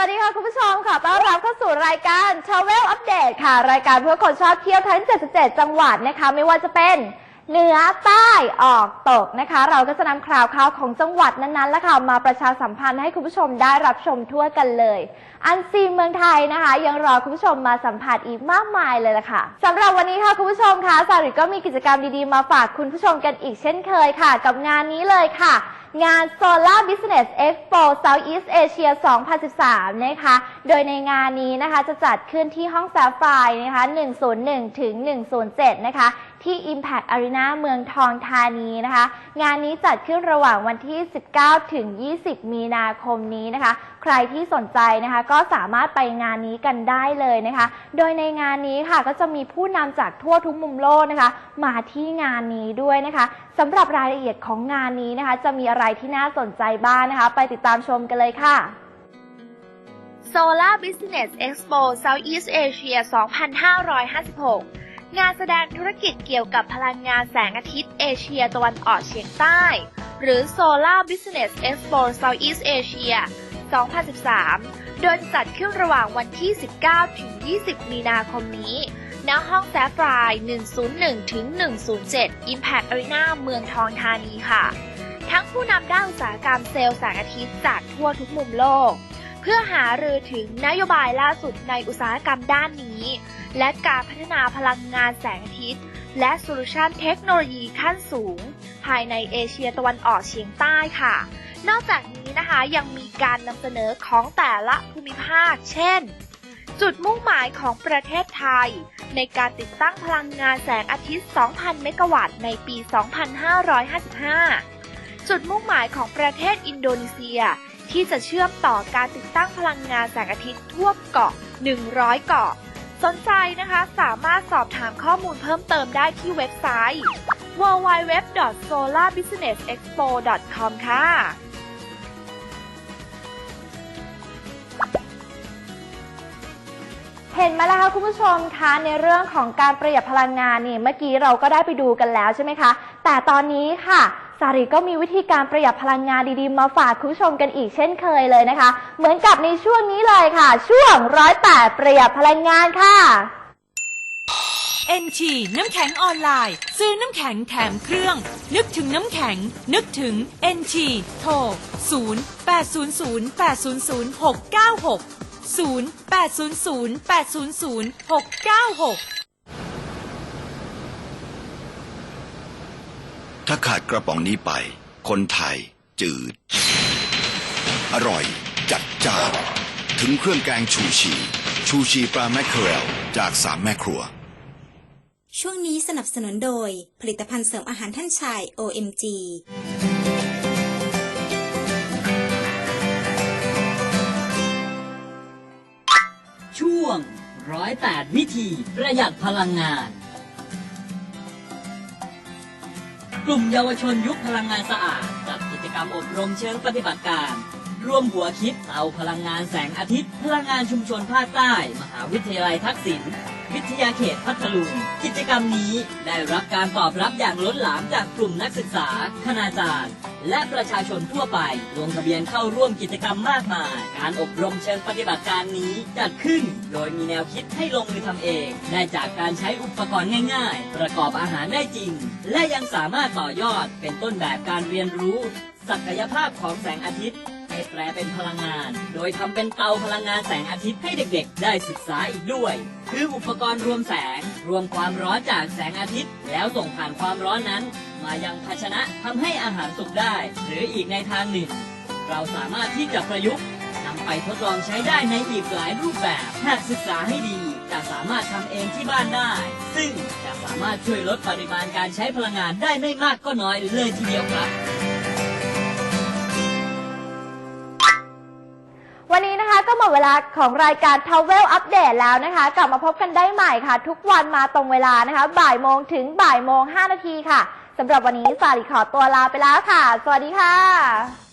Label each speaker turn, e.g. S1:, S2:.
S1: สวัสดีค่ะคุณผู้ชมค่ะ ต้อนรับเข้าสู่รายการ Travel Update ค่ะ รายการเพื่อคนชอบเที่ยวทั้ง 77 จังหวัดนะคะ ไม่ว่าจะเป็น เหนือใต้ออกตกนะคะ เราก็จะนำข่าวข่าวของจังหวัดนั้นๆและค่ะมาประชาสัมพันธ์ให้คุณผู้ชมได้รับชมทั่วกันเลย อันซีนเมืองไทยนะคะ ยังรอคุณผู้ชมมาสัมผัสอีกมากมายเลยล่ะค่ะสำหรับวันนี้ค่ะคุณผู้ชมคะสาริก็มีกิจกรรมดีๆมาฝากคุณผู้ชมกันอีกเช่นเคยค่ะ กับงานนี้เลยค่ะงาน Solar Business Expo Southeast Asia 2013 นะคะ โดยในงานนี้นะคะจะจัดขึ้นที่ห้องแซฟไฟนะคะ 101 ถึง 107 นะคะ ที่ Impact Arena เมืองทองธานีนะคะ งานนี้จัดขึ้นระหว่างวันที่ 19 ถึง 20 มีนาคมนี้นะคะ ใครที่สนใจนะคะก็สามารถไปงานนี้กันได้เลยนะคะ โดยในงานนี้ค่ะก็จะมีผู้นำจากทั่วทุกมุมโลกนะคะ มาที่งานนี้ด้วยนะคะสำหรับรายละเอียดของงานนี้นะคะ จะมีอะไรที่น่าสนใจบ้างนะคะ ไปติดตามชมกันเลยค่ะ Solar Business Expo Southeast Asia 2556 งานแสดงธุรกิจเกี่ยวกับพลังงานแสงอาทิตย์เอเชียตะวันออกเฉียงใต้ หรือ Solar Business Expo Southeast Asia 2013 โดยจัดขึ้นระหว่างวันที่ 19 ถึง 20 มีนาคมนี้ ณ ห้องแซฟราย 101 ถึง 107 Impact Arena เมืองทองธานีค่ะ ทั้งผู้นำด้านอุตสาหกรรมเซลล์แสงอาทิตย์จากทั่วทุกมุมโลก เพื่อหารือถึงนโยบายล่าสุดในอุตสาหกรรมด้านนี้ และการพัฒนาพลังงานแสงอาทิตย์ และโซลูชันเทคโนโลยีขั้นสูง ภายในเอเชียตะวันออกเฉียงใต้ค่ะ นอกจากนี้นะคะยังมีการนำเสนอของแต่ละภูมิภาค เช่น จุดมุ่งหมายของประเทศไทย ในการติดตั้งพลังงานแสงอาทิตย์ 2,000 เมกะวัตต์ในปี 2555 จุดมุ่งหมายของประเทศอินโดนีเซีย ที่จะเชื่อมต่อการติดตั้งพลังงานแสงอาทิตย์ทั่วเกาะ 100 เกาะ สนใจนะคะสามารถสอบถามข้อมูลเพิ่มเติมได้ที่เว็บไซต์ www.solarbusinessexpo.com ค่ะเห็นไหมล่ะคะคุณผู้ชมคะในเรื่องของการประหยัดพลังงานนี่เมื่อกี้เราก็ได้ไปดูกันแล้วใช่ไหมคะ แต่ตอนนี้ค่ะ สารีก็มีวิธีการประหยัดพลังงานดีๆ มาฝากคุณผู้ชมกันอีกเช่นเคยเลยนะคะ เหมือนกับในช่วงนี้เลยค่ะ ช่วงร้อยแปดประหยัดพลังงานค่ะ
S2: n อน้ำแข็งออนไลน์ ซื้อน้ำแข็งแถมเครื่อง นึกถึงน้ำแข็ง นึกถึง n อโทร 0 8 0 0 8 0 0 6 9 6 0 8 0 0 8 0 0 6 9 6
S3: ถ้าขาดกระป๋องนี้ไป คนไทย จืด อร่อย จัดจ้านถึงเครื่องแกงชูชี ชูชีปลาแมคเคอเรลจากสามแม่ครัว
S4: ช่วงนี้สนับสนุนโดย ผลิตภัณฑ์เสริมอาหารท่านชาย OMG
S5: ช่วงร้อยแปดวิธีประหยัดพลังงาน กลุ่มเยาวชนยุคพลังงานสะอาดจัดกิจกรรมอบรมเชิงปฏิบัติการ ร่วมหัวคิดเอาพลังงานแสงอาทิตย์ พลังงานชุมชนภาคใต้ มหาวิทยาลัยทักษิณ วิทยาเขตพัทลุง กิจกรรมนี้ได้รับการตอบรับอย่างล้นหลามจากกลุ่มนักศึกษา คณาจารย์ และประชาชนทั่วไป ลงทะเบียนเข้าร่วมกิจกรรมมากมาย การอบรมเชิงปฏิบัติการนี้จัดขึ้น โดยมีแนวคิดให้ลงมือทำเอง ได้จากการใช้อุปกรณ์ง่าย ๆ ประกอบอาหารได้จริง และยังสามารถต่อยอดเป็นต้นแบบการเรียนรู้ ศักยภาพของแสงอาทิตย์ แปลเป็นพลังงาน โดยทำเป็นเตาพลังงานแสงอาทิตย์ให้เด็กๆ ได้ศึกษาอีกด้วย คืออุปกรณ์รวมแสง รวมความร้อนจากแสงอาทิตย์ แล้วส่งผ่านความร้อนนั้น มายังภาชนะทำให้อาหารสุกได้ หรืออีกในทางหนึ่ง เราสามารถที่จะประยุกต์นำไปทดลองใช้ได้ในอีกหลายรูปแบบ หากศึกษาให้ดี จะสามารถทำเองที่บ้านได้ ซึ่งจะสามารถช่วยลดปริมาณการใช้พลังงานได้ไม่มากก็น้อยเลยทีเดียวครับ
S1: หมดเวลาของรายการ Travel Update แล้วนะคะ กลับมาพบกันได้ใหม่ค่ะ ทุกวันมาตรงเวลานะคะ บ่ายโมงถึงบ่ายโมง5นาทีค่ะสำหรับวันนี้สาริขอตัวลาไปแล้วค่ะ สวัสดีค่ะ